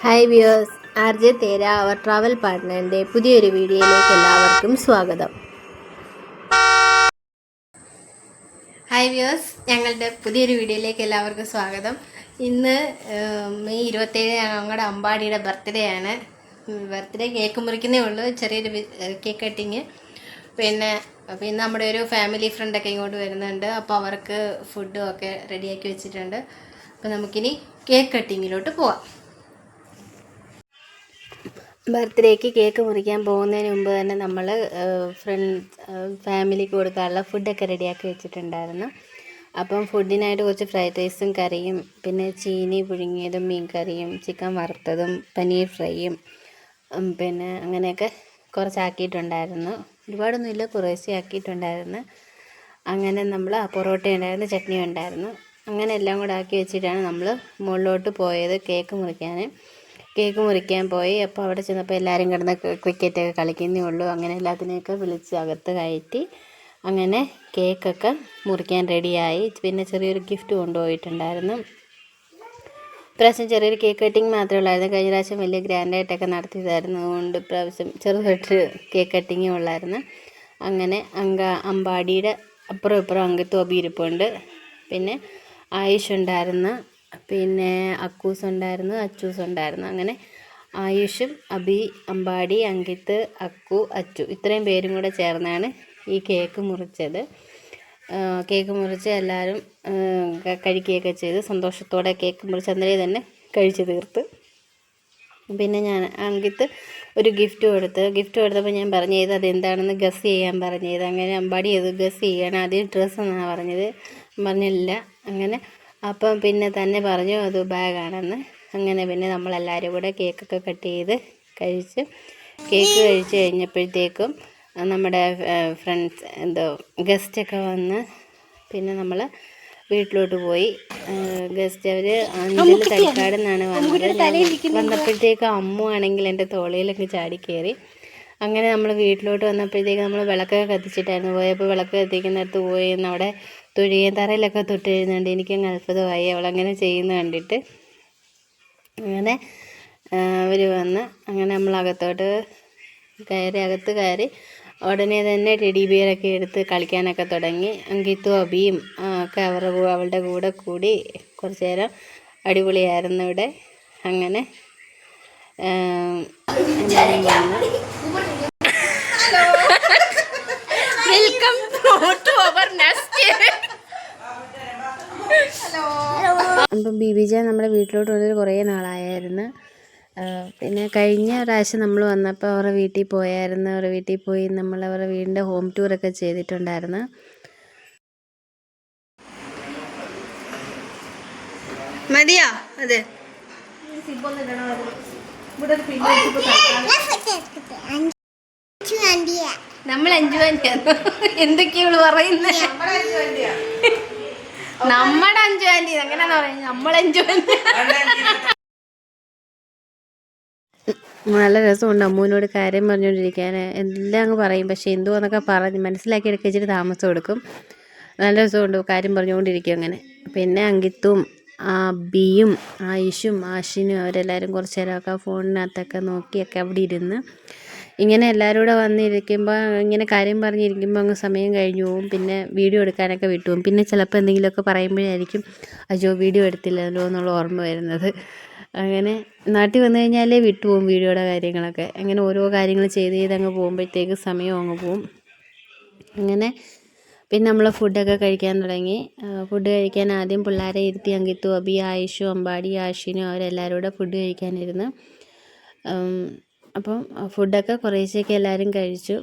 Hi views R J Thera our travel പാർട്ട്ണറിന്റെ പുതിയൊരു വീഡിയോയിലേക്ക് എല്ലാവർക്കും സ്വാഗതം. ഹായ് വ്യൂസ് ഞങ്ങളുടെ പുതിയൊരു വീഡിയോയിലേക്ക് എല്ലാവർക്കും സ്വാഗതം. ഇന്ന് മെയ് ഇരുപത്തേഴ് ഞങ്ങളുടെ അമ്പാടിയുടെ ബർത്ത്ഡേ ആണ്. ബർത്ത്ഡേ കേക്ക് മുറിക്കുന്നേ ഉള്ളൂ ചെറിയൊരു കേക്ക് കട്ടിങ്. പിന്നെ പിന്നെ നമ്മുടെ ഒരു ഫാമിലി ഫ്രണ്ടൊക്കെ ഇങ്ങോട്ട് വരുന്നുണ്ട് അപ്പോൾ അവർക്ക് ഫുഡും ഒക്കെ റെഡിയാക്കി വെച്ചിട്ടുണ്ട്. അപ്പോൾ നമുക്കിനി കേക്ക് കട്ടിങ്ങിലോട്ട് പോവാം. ബർത്ത്ഡേക്ക് കേക്ക് മുറിക്കാൻ പോകുന്നതിന് മുമ്പ് തന്നെ നമ്മൾ ഫ്രണ്ട് ഫാമിലിക്ക് കൊടുക്കാനുള്ള ഫുഡൊക്കെ റെഡിയാക്കി വെച്ചിട്ടുണ്ടായിരുന്നു. അപ്പം ഫുഡിനായിട്ട് കുറച്ച് ഫ്രൈഡ് റൈസും കറിയും പിന്നെ ചീനി പുഴുങ്ങിയതും മീൻ കറിയും ചിക്കൻ വറുത്തതും പനീർ ഫ്രൈയും പിന്നെ അങ്ങനെയൊക്കെ കുറച്ചാക്കിയിട്ടുണ്ടായിരുന്നു. ഒരുപാടൊന്നും ഇല്ല കുറേശ്ശെ ആക്കിയിട്ടുണ്ടായിരുന്നു. അങ്ങനെ നമ്മൾ പൊറോട്ട ഉണ്ടായിരുന്നു ചട്നി ഉണ്ടായിരുന്നു. അങ്ങനെ എല്ലാം കൂടെ ആക്കി വെച്ചിട്ടാണ് നമ്മൾ മുകളിലോട്ട് പോയത് കേക്ക് മുറിക്കാൻ കേക്ക് മുറിക്കാൻ പോയി. അപ്പോൾ അവിടെ ചെന്നപ്പോൾ എല്ലാവരും കിടന്ന് ക്രിക്കറ്റൊക്കെ കളിക്കുന്നേ ഉള്ളൂ. അങ്ങനെ എല്ലാത്തിനെയൊക്കെ വിളിച്ച് അകത്ത് കയറ്റി അങ്ങനെ കേക്കൊക്കെ മുറിക്കാൻ റെഡിയായി. പിന്നെ ചെറിയൊരു ഗിഫ്റ്റ് കൊണ്ടുപോയിട്ടുണ്ടായിരുന്നു. ഇപ്രാവശ്യം ചെറിയൊരു കേക്ക് കട്ടിങ് മാത്രമേ ഉള്ളായിരുന്നു. കഴിഞ്ഞ പ്രാവശ്യം വലിയ ഗ്രാൻഡായിട്ടൊക്കെ നടത്തിയതായിരുന്നു. അതുകൊണ്ട് ഇപ്രാവശ്യം ചെറുതായിട്ട് കേക്ക് കട്ടിങ്ങേ ഉള്ളായിരുന്നു. അങ്ങനെ അങ്ക അമ്പാടിയുടെ അപ്പുറം ഇപ്പുറം അങ്കത്തോബി ഇരിപ്പുണ്ട് പിന്നെ ആയുഷ് ഉണ്ടായിരുന്നു പിന്നെ അക്കൂസ് ഉണ്ടായിരുന്നു അച്ചൂസ് ഉണ്ടായിരുന്നു. അങ്ങനെ ആയുഷും അബി അമ്പാടി അങ്കിത്ത് അക്കു അച്ചു ഇത്രയും പേരും കൂടെ ചേർന്നാണ് ഈ കേക്ക് മുറിച്ചത്. കേക്ക് മുറിച്ച് എല്ലാവരും കഴിക്കുകയൊക്കെ ചെയ്ത്. സന്തോഷത്തോടെ കേക്ക് മുറിച്ച് അന്നേരം തന്നെ കഴിച്ചു തീർത്ത്. പിന്നെ ഞാൻ അങ്കിത്ത് ഒരു ഗിഫ്റ്റ് കൊടുത്ത്. ഗിഫ്റ്റ് കൊടുത്തപ്പോൾ ഞാൻ പറഞ്ഞു ചെയ്ത് അതെന്താണെന്ന് ഗസ് ചെയ്യാൻ പറഞ്ഞു. പറഞ്ഞത് അങ്ങനെ അമ്പാടി അത് ഗസ് ചെയ്യണം. ആദ്യം ഡ്രസ്സ് എന്നാണ് പറഞ്ഞത്? പറഞ്ഞില്ല. അങ്ങനെ അപ്പം പിന്നെ തന്നെ പറഞ്ഞു അത് ബാഗാണെന്ന്. അങ്ങനെ പിന്നെ നമ്മളെല്ലാവരും കൂടെ കേക്കൊക്കെ കട്ട് ചെയ്ത് കഴിച്ച് കേക്ക് കഴിച്ച് കഴിഞ്ഞപ്പോഴത്തേക്കും നമ്മുടെ ഫ്രണ്ട്സ് എന്തോ ഗസ്റ്റൊക്കെ വന്ന് പിന്നെ നമ്മൾ വീട്ടിലോട്ട് പോയി. ഗസ്റ്റ് അവർ അഞ്ചിൽ തടിക്കാട് നിന്നാണ് വന്നത്. വന്നപ്പോഴത്തേക്കും അമ്മു ആണെങ്കിൽ എന്റെ തോളയിലൊക്കെ ചാടി കയറി അങ്ങനെ നമ്മൾ വീട്ടിലോട്ട് വന്നപ്പോഴത്തേക്ക് നമ്മൾ വിളക്കൊക്കെ കത്തിച്ചിട്ടായിരുന്നു. പോയപ്പോൾ വിളക്ക് കത്തിക്കുന്നിടത്ത് പോയി. അവിടെ തൊഴിയൻ തറയിലൊക്കെ തൊട്ട് എഴുതുന്നുണ്ട് എനിക്കങ്ങ് അത്ഭുതമായി. അവളങ്ങനെ ചെയ്യുന്നു കണ്ടിട്ട് അങ്ങനെ അവർ വന്ന് അങ്ങനെ നമ്മൾ അകത്തോട്ട് കയറി അകത്ത് കയറി ഉടനെ തന്നെ ടെഡി ബിയറൊക്കെ എടുത്ത് കളിക്കാനൊക്കെ തുടങ്ങി. അങ്കിത്തും അബിയും ഒക്കെ അവരുടെ അവളുടെ കൂടെ കൂടി കുറച്ച് നേരം അടിപൊളിയായിരുന്നു ഇവിടെ. അങ്ങനെ എല്ലാവരും വന്ന്. അപ്പം നമ്മുടെ വീട്ടിലോട്ട് വന്നിട്ട് കുറേ നാളായായിരുന്നു. പിന്നെ കഴിഞ്ഞ പ്രാവശ്യം നമ്മൾ വന്നപ്പോൾ അവരുടെ വീട്ടിൽ പോയായിരുന്നു. അവരുടെ വീട്ടിൽ പോയി നമ്മൾ അവരുടെ വീടിന്റെ ഹോം ടൂറൊക്കെ ചെയ്തിട്ടുണ്ടായിരുന്നു. മതിയോ? അതെ. നമ്മൾ അഞ്ചു വണ്ടിയാണ് എന്തൊക്കെയാണ് പറയുന്നത് നമ്മുടെ അഞ്ചു ആന്റി എങ്ങനെയാണെന്ന് പറയുന്നത്? നമ്മൾ അഞ്ചു ആന്റി. നല്ല രസമുണ്ട് അമ്മുവിനോട് കാര്യം പറഞ്ഞുകൊണ്ടിരിക്കാൻ എല്ലാം അങ്ങ് പറയും പക്ഷെ എന്തോന്നൊക്കെ പറഞ്ഞ് മനസ്സിലാക്കി എടുക്കുക ഇച്ചിരി താമസം എടുക്കും. നല്ല രസമുണ്ട് കാര്യം പറഞ്ഞുകൊണ്ടിരിക്കും അങ്ങനെ. പിന്നെ അങ്കിത്തും ആ ബിയും ആയിഷും ആഷിനും അവരെല്ലാവരും കുറച്ച് നേരമൊക്കെ ഫോണിനകത്തൊക്കെ നോക്കിയൊക്കെ അവിടെ ഇരുന്ന് ഇങ്ങനെ എല്ലാവരും കൂടെ വന്നിരിക്കുമ്പോൾ ഇങ്ങനെ കാര്യം പറഞ്ഞിരിക്കുമ്പോൾ അങ്ങ് സമയം കഴിഞ്ഞു പോകും പിന്നെ വീഡിയോ എടുക്കാനൊക്കെ വിട്ടു പോകും പിന്നെ ചിലപ്പോൾ എന്തെങ്കിലുമൊക്കെ പറയുമ്പോഴായിരിക്കും അയ്യോ വീഡിയോ എടുത്തില്ലല്ലോ എന്നുള്ള ഓർമ്മ വരുന്നത്. അങ്ങനെ നാട്ടിൽ വന്നു കഴിഞ്ഞാലേ വിട്ടു വിട്ടുപോകും വീഡിയോയുടെ കാര്യങ്ങളൊക്കെ. അങ്ങനെ ഓരോ കാര്യങ്ങൾ ചെയ്ത് ചെയ്ത് അങ്ങ് പോകുമ്പോഴത്തേക്ക് സമയം അങ്ങ് പോവും. അങ്ങനെ പിന്നെ നമ്മൾ ഫുഡൊക്കെ കഴിക്കാൻ തുടങ്ങി. ഫുഡ് കഴിക്കാൻ ആദ്യം പിള്ളേരെ ഇരുത്തി അങ്കിത്തു അബി ആയിഷു അമ്പാടി ആഷിനും അവരെല്ലാവരും കൂടെ ഫുഡ് കഴിക്കാനിരുന്ന്. അപ്പം ഫുഡൊക്കെ കുറേശ്ശെയൊക്കെ എല്ലാവരും കഴിച്ചു.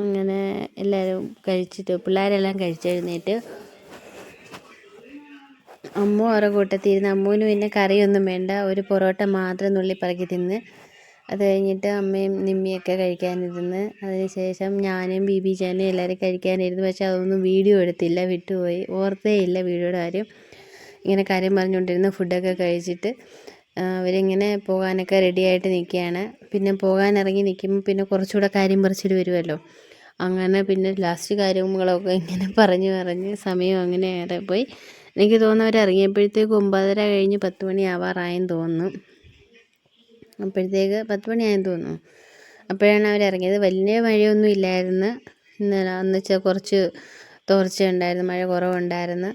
അങ്ങനെ എല്ലാവരും കഴിച്ചിട്ട് പിള്ളേരെല്ലാം കഴിച്ചെഴുന്നേറ്റ്. അമ്മു ഓരോ കൂട്ടത്തിൽ ഇരുന്ന് അമ്മുവിന് പിന്നെ കറിയൊന്നും വേണ്ട ഒരു പൊറോട്ട മാത്രം നുള്ളി പറക്കി തിന്ന്. അത് കഴിഞ്ഞിട്ട് അമ്മയും നിമ്മിയൊക്കെ കഴിക്കാനിരുന്ന്. അതിനുശേഷം ഞാനും ബീബി ജാനും എല്ലാവരും കഴിക്കാനിരുന്നു. പക്ഷെ അതൊന്നും വീഡിയോ എടുത്തില്ല വിട്ടുപോയി. ഓർത്തേ ഇല്ല വീഡിയോയുടെ കാര്യം. ഇങ്ങനെ കാര്യം പറഞ്ഞുകൊണ്ടിരുന്ന് ഫുഡൊക്കെ കഴിച്ചിട്ട്. അവരിങ്ങനെ പോകാനൊക്കെ റെഡിയായിട്ട് നിൽക്കുകയാണ്. പിന്നെ പോകാൻ ഇറങ്ങി നിൽക്കുമ്പോൾ പിന്നെ കുറച്ചുകൂടെ കാര്യം പറിച്ചിട്ട് വരുമല്ലോ അങ്ങനെ പിന്നെ ലാസ്റ്റ് കാര്യങ്ങളൊക്കെ ഇങ്ങനെ പറഞ്ഞു പറഞ്ഞ് സമയം അങ്ങനെ ഏറെ പോയി. എനിക്ക് തോന്നുന്നു അവർ ഇറങ്ങിയപ്പോഴത്തേക്ക് ഒമ്പതര കഴിഞ്ഞ് പത്ത് മണി ആവാറായെന്ന് തോന്നുന്നു. അപ്പോഴത്തേക്ക് പത്ത് മണിയായെന്ന് തോന്നുന്നു. അപ്പോഴാണ് അവർ ഇറങ്ങിയത്. വലിയ മഴയൊന്നും ഇല്ലായിരുന്നു. ഇന്നലെ അന്ന് വെച്ചാൽ കുറച്ച് തോർച്ച ഉണ്ടായിരുന്നു മഴ കുറവുണ്ടായിരുന്നു.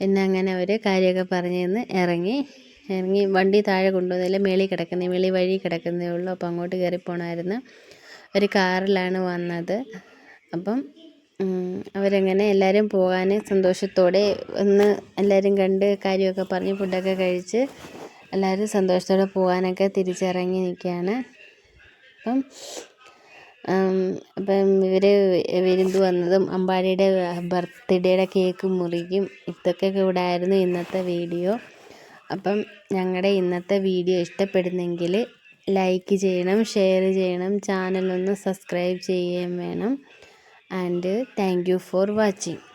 പിന്നെ അങ്ങനെ അവർ കാര്യമൊക്കെ പറഞ്ഞ് ഇറങ്ങി. ഇറങ്ങി വണ്ടി താഴെ കൊണ്ടുവന്നില്ല മേളിൽ കിടക്കുന്നേ മേളി വഴി കിടക്കുന്നേ ഉള്ളൂ. അപ്പോൾ അങ്ങോട്ട് കയറി പോകണമായിരുന്നു ഒരു കാറിലാണ് വന്നത്. അപ്പം അവരങ്ങനെ എല്ലാവരും പോകാൻ സന്തോഷത്തോടെ ഒന്ന് എല്ലാവരും കണ്ട് കാര്യമൊക്കെ പറഞ്ഞ് ഫുഡൊക്കെ കഴിച്ച് എല്ലാവരും സന്തോഷത്തോടെ പോകാനൊക്കെ തിരിച്ചിറങ്ങി നിൽക്കുകയാണ്. അപ്പം അപ്പം ഇവർ വിരുന്ന് വന്നതും അമ്പാടിയുടെ ബർത്ത്ഡേയുടെ കേക്ക് മുറിക്കും ഇതൊക്കെ കൂടെ ആയിരുന്നു ഇന്നത്തെ വീഡിയോ. അപ്പം ഞങ്ങളുടെ ഇന്നത്തെ വീഡിയോ ഇഷ്ടപ്പെടുന്നെങ്കിൽ ലൈക്ക് ചെയ്യണം ഷെയർ ചെയ്യണം ചാനലൊന്ന് സബ്സ്ക്രൈബ് ചെയ്യുകയും വേണം. And thank you for watching.